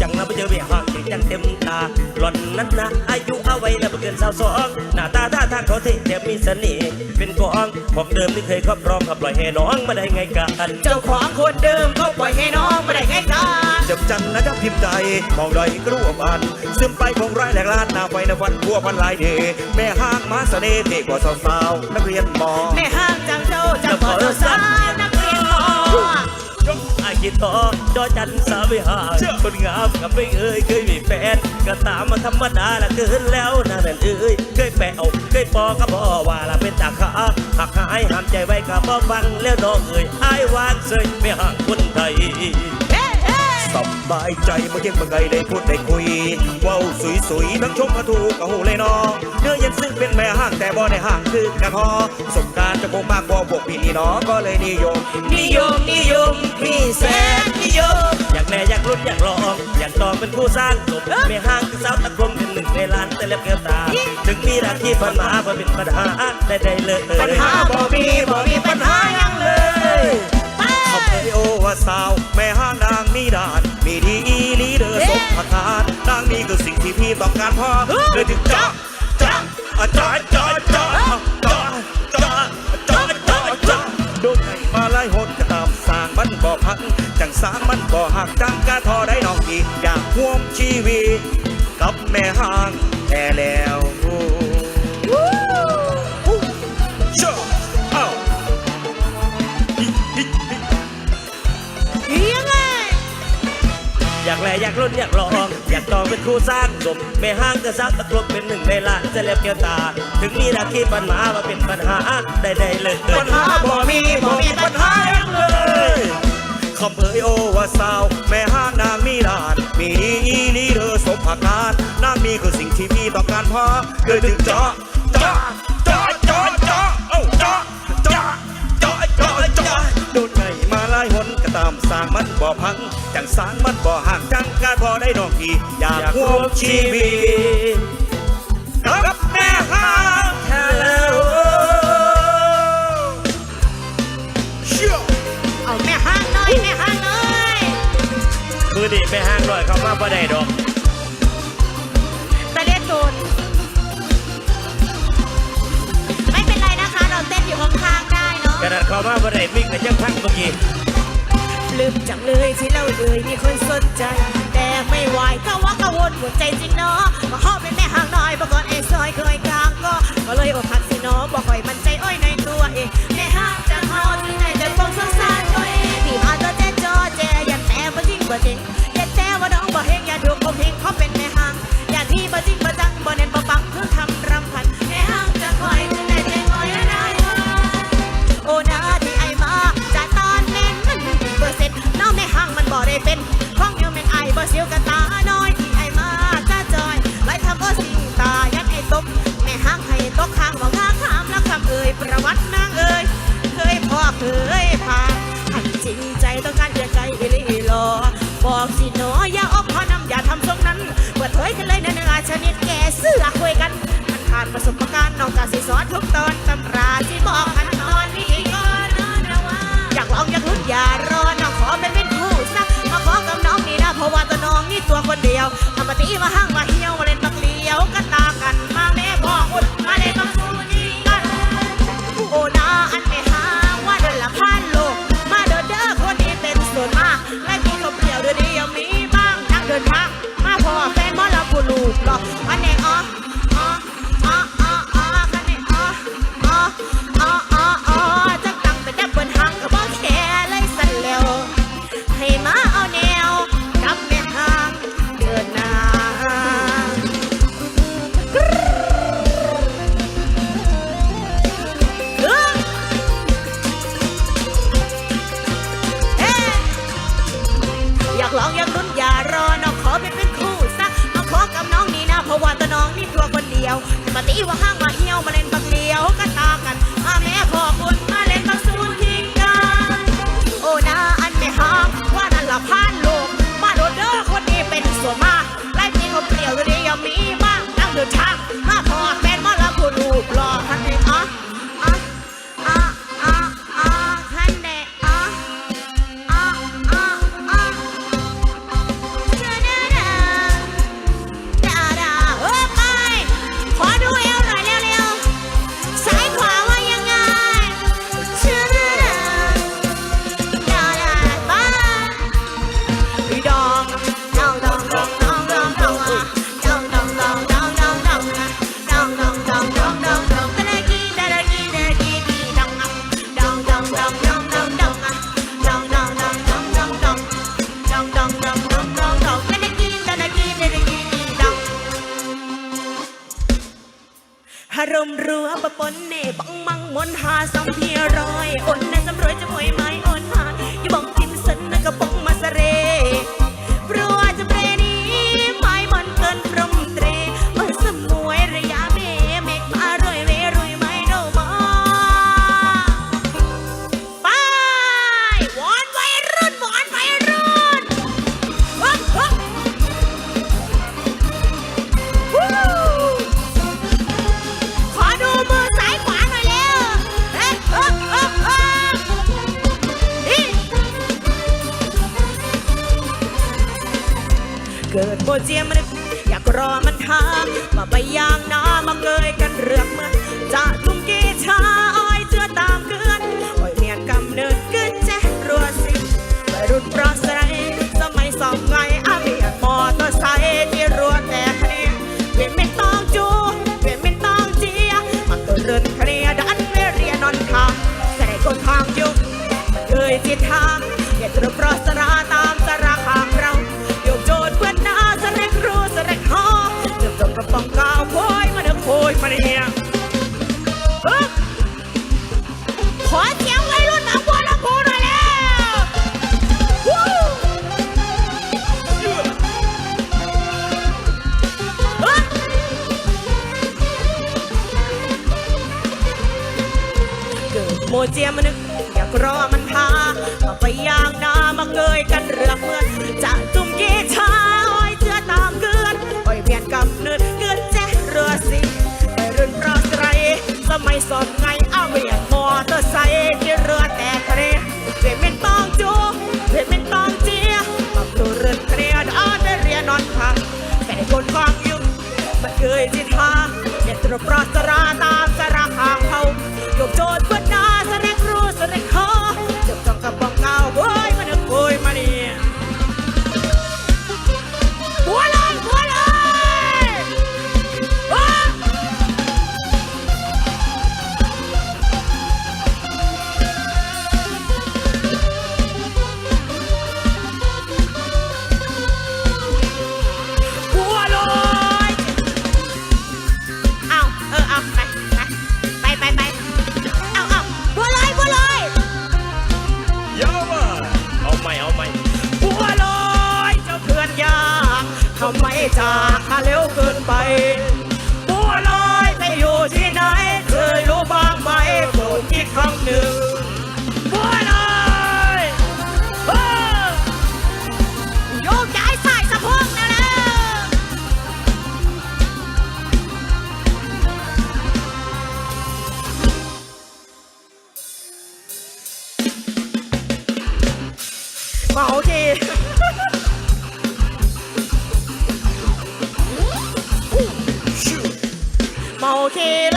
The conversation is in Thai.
จังนะไปเจอเบียหักจริงจังเต็มตาหล่อนนั้นนะอายุเอาไว้แล้วเกินสาวสองหน้าตาท่าทางเขาเท่แต่มีเสน่ห์เป็นกองของเดิมที่เคยครอบครองกับปล่อยให้น้องมาได้ไงกันเจ้าของคนเดิมเขาปล่อยให้น้องม่ได้ไงกันจำจันนะจ๊ะพิมพ์ใจมองดอยกลัวมันซึมไปคงไร้แหลกลานหน้าไฟในวันพัวพันลายเดแม่ห้างมาเสน่ห์เด็กกว่าสาวๆนักเรียนมอแม่ห้างจังเจ้าจังพอสาวนักเรียนมอ อาคิดต่อจอจันสาวไปหาคนงามกับไม่เอ่ยเคยมีแฟนก็ตามมาธรรมดาละเกินแล้วนะนั่นเอ้ยเคยแปะเอาเคยปอก็บอกว่าละเป็นตาขาหักหายห้ามใจไว้กับบ่ฟังแล้วน้องเอ่ยอายวานเสยไม่ห่างคนไทยเฮ้เฮ้ สบายใจเมื่ย็นเมื่อไงได้พูดได้คุยว้าสวยสวยๆทั้งชมกระถูกกระหูเลยนอเนื้อเย็นซึ่งเป็นแม่ห้างแต่บ่ในห้างคือกระทอสมการจะคงมากกว่าพวกพี่นี่นอก็เลยนิยม นิยมนิยมพี่แสนนิยม อยากแน่อยากลุ้นอยากลอง อยากตองเป็นผู้สร้างจบไม่ห่างคือสาวตะกลมเป็นหนึ่งในล้านแต่เล็บเกลียวตา ถึงมีราคีพันมาบ่เป็นปัญหาได้ได้เลยปัญหาบ่มีบ่มีปัญหายังเลย ไปเขาเคยโอว่าสาว แม่ห้างนางมีดาน มีดีอีหลีเดอสมพทานนางนี่คือสิ่งที่พี่ต้องการพอเลยถึงจ้าจ้าอาจารย์จ้าจ้าจ้าจ้าจ้าจ้าจ้าโดนไงมาไล่หดกระตามสร้างมันบ่พังจังสร้างมันบ่หักจังกะทอได้น้องอีกอยากห่วมชีวิตกับแม่ห้างแท้แล้ว แลอยากลุ้นอยากลอง อยากตองเป็นครูสร้างจบไม่ห่างก็สาวตะกลมเป็นหนึ่งในล้านแต่เล็บเกลียวตา ถึงมีราคีพันมาบ่เป็นปัญหาได้ได้เลยปัญหาบ่มีบ่มีปัญหาหยังเลยคำเอ่ยโอว่าสาว แม่ห้างนางมีดาน มีอีลีเดอสมภาการนางนี่คือสิ่งที่พี่ต้องการพอเกิดถึงเจา บ่พัง จังสร้างมันบ่ห่างจังกาพอได้ดอกอีอยากควบชีวิตกับแม่ห้างแท้แล้วเชื่อเอาแม่ห้างหน่อยแม่ห้างหน่อยมือดีไม่ห่างหน่อยเข้ามาบ่ได้ดอกตะเลียตูนไม่เป็นไรนะคะ เราเต้นอยู่ข้างๆได้เนาะกระดาษเข้ามาบ่ได้มิกกับยังพังเมื่อกี้ ลืมจังเลยที่เราเลยมีคนสนใจ แต่ไม่ไหวก็ว่ากังวลหัวใจจริงเนาะมาขอเป็ เคยพาหันจริงใจต้องการจะไกลอีหลีหลอบอกสิหนออย่าออกพอนำอย่าทำทรงนั้นเปิดเผยกันเลยนะเนื้อชนิดแก่เสื้อคุยกันมันขาดประสบการณ์นอกจากสิสอนทุกตอนตำราที่บอกกันนอนนี่ก็นอนระว่าอยากลองอยากลุ้นอย่ารอน้องขอเป็นเป็นคู่สักมาขอกับน้องนี่นะเพราะว่าตัวน้องนี่ตัวคนเดียวทำมาตีมาห้าง ยวมาตีว่าห้างมาเหี่ยวมาเล่นบักเดียวกันตากันมาแม่พ่อคุณมาเล่นบักซูนทิ้งกันโอ้นาอันไม่ห้ามว่านั่นละพานลกมาโดดเด้อคนนี้เป็นส่วนมากไล่ตีเขาเปลี่ยวเลยยังมีบ้างนั่งเดินทาง บปนเน่บังมังมนหาสัมเพีรอยอน ผิดทางอย่าตรวจรอ เหมาโอเมาที